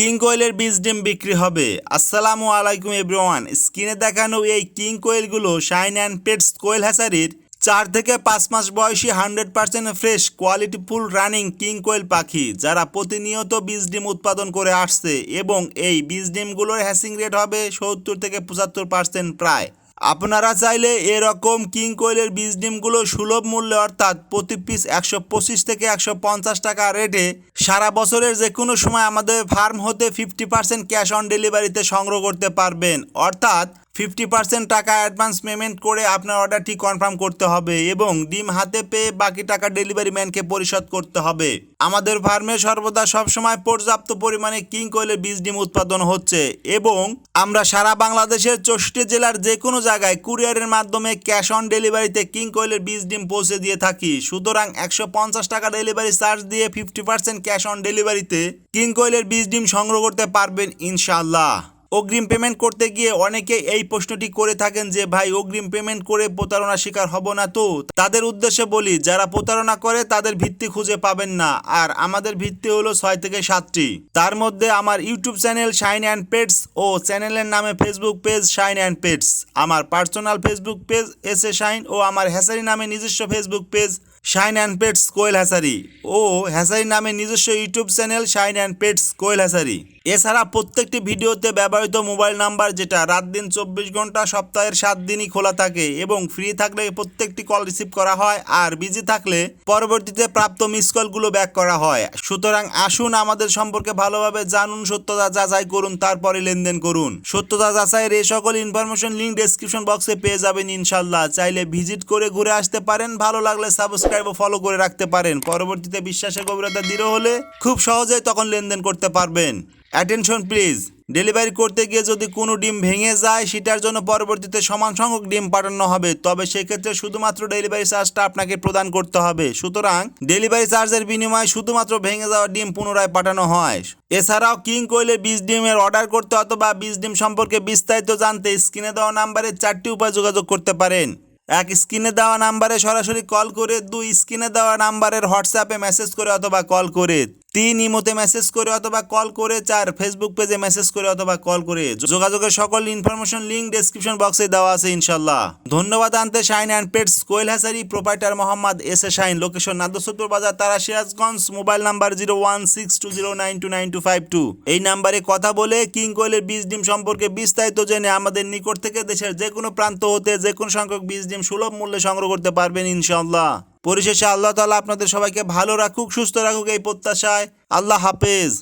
King কোয়েলের বীজ ডিম বিক্রি হবে। আসসালামু আলাইকুম, এভরিওয়ান। স্ক্রিনে দেখানো এই কিং কোয়েলগুলো শাইন অ্যান্ড পেটস কোয়েল হ্যাসারির চার থেকে পাঁচ মাস বয়সী hundred percent fresh quality full running king quail পাখি, যারা প্রতিনিয়ত বীজ ডিম উৎপাদন করে আসছে এবং এই বীজ ডিমগুলোর হ্যাসিং রেট হবে সত্তর থেকে পঁচাত্তর পার্সেন্ট প্রায়। আপনারা চাইলে এরকম কিং কোয়েলের বীজ ডিমগুলো সুলভ মূল্যে, অর্থাৎ প্রতি পিস একশো পঁচিশ থেকে একশো পঞ্চাশ টাকা রেটে সারা বছরের যে কোনো সময় আমাদের ফার্ম হতে ফিফটি পার্সেন্ট ক্যাশ অন ডেলিভারিতে সংগ্রহ করতে পারবেন। অর্থাৎ ফিফটি পার্সেন্ট টাকা অ্যাডভান্স পেমেন্ট করে আপনার অর্ডারটি কনফার্ম করতে হবে এবং ডিম হাতে পেয়ে বাকি টাকা ডেলিভারি ম্যানকে পরিশোধ করতে হবে। আমাদের ফার্মে সর্বদা সবসময় পর্যাপ্ত পরিমাণে কিং কোয়েলের বীজ ডিম উৎপাদন হচ্ছে এবং আমরা সারা বাংলাদেশের চৌষট্টি জেলার যে কোনো জায়গায় কুরিয়ারের মাধ্যমে ক্যাশ অন ডেলিভারিতে কিং কোয়েলের বীজ ডিম পৌঁছে দিয়ে থাকি। সুতরাং একশো পঞ্চাশ টাকা ডেলিভারি চার্জ দিয়ে ফিফটি পার্সেন্ট ক্যাশ অন ডেলিভারিতে কিং কোয়েলের বীজ ডিম সংগ্রহ করতে পারবেন ইনশাআল্লাহ। অগ্রিম পেমেন্ট করতে গিয়ে অনেকে এই প্রশ্নটি করে থাকেন যে, ভাই, অগ্রিম পেমেন্ট করে প্রতারণা শিকার হব না তো? তাদের উদ্দেশ্যে বলি, যারা প্রতারণা করে তাদের ভিত্তি খুঁজে পাবেন না। আর আমাদের ভিত্তি হলো ছয় থেকে সাতটি। তার মধ্যে আমার YouTube channel shine and pets ও চ্যানেলের নামে Facebook page shine and pets. আমার personal Facebook page S A shine ও আমার হ্যাসারি নামে নিজস্ব Facebook page shine and pets quail hatchery O hatchery নামে নিজস্ব YouTube channel shine and pets quail hatchery. এছাড়া প্রত্যেকটি ভিডিওতে ব্যবহৃত মোবাইল নাম্বার যেটা রাত দিন চব্বিশ ঘণ্টা, সপ্তাহের সাত দিনই খোলা থাকে এবং ফ্রি থাকলে প্রত্যেকটি কল রিসিভ করা হয় আর বিজি থাকলে পরবর্তীতে প্রাপ্ত মিস কলগুলো ব্যাক করা হয়। সুতরাং আসুন আমাদের সম্পর্কে ভালোভাবে জানুন, সত্যতা যাচাই করুন, তারপরে লেনদেন করুন। সত্যতা যাচাইয়ের এই সকল ইনফরমেশন লিঙ্ক ডেসক্রিপশন বক্সে পেয়ে যাবেন ইনশাল্লাহ। চাইলে ভিজিট করে ঘুরে আসতে পারেন। ভালো লাগলে সাবস্ক্রাইব ও ফলো করে রাখতে পারেন। পরবর্তীতে বিশ্বাসের গভীরতা দৃঢ় হলে খুব সহজেই তখন লেনদেন করতে পারবেন। অ্যাটেনশন প্লিজ ডেলিভারি করতে গিয়ে যদি কোনো ডিম ভেঙে যায়, সেটার জন্য পরবর্তীতে সমান সংখ্যক ডিম পাঠানো হবে। তবে সেক্ষেত্রে শুধুমাত্র ডেলিভারি চার্জটা আপনাকে প্রদান করতে হবে। সুতরাং ডেলিভারি চার্জের বিনিময়ে শুধুমাত্র ভেঙে যাওয়া ডিম পুনরায় পাঠানো হয়। এছাড়াও কিং কোয়েলের বীজ ডিমের অর্ডার করতে অথবা বীজ ডিম সম্পর্কে বিস্তারিত জানতে স্ক্রিনে দেওয়া নাম্বারে চারটি উপায় যোগাযোগ করতে পারেন। এক স্ক্রিনে দেওয়া নাম্বারে সরাসরি কল করে, দুই স্ক্রিনে দেওয়া নাম্বারের হোয়াটসঅ্যাপে মেসেজ করে অথবা কল করে। তিন ইমোতে মেসেজ করে অথবা কল করে চার ফেসবুক পেজে মেসেজ করে অথবা কল করে। যোগাযোগের সকল ইনফরমেশন লিঙ্ক ডেসক্রিপশন বক্সে দেওয়া আছে ইনশাল্লাহ ধন্যবাদ আনতে shine and pets quail hatchery proprietor Mohammad S A shine location নাদসত্তর বাজার তারা Sirajganj mobile number zero one six two zero nine two nine two five two এই নাম্বারে কথা বলে কিং কোয়েলের বীজ ডিম সম্পর্কে বিস্তারিত জেনে আমাদের নিকট থেকে দেশের যে কোনো প্রান্ত হতে যে কোনো সংখ্যক বীজ ডিম সুলভ মূল্যে সংগ্রহ করতে পারবেন ইনশাল্লাহ পরিশেষে আল্লাহ তালা আপনাদের সবাইকে ভালো রাখুক সুস্থ রাখুক এই প্রত্যাশায়। আল্লাহ হাফেজ।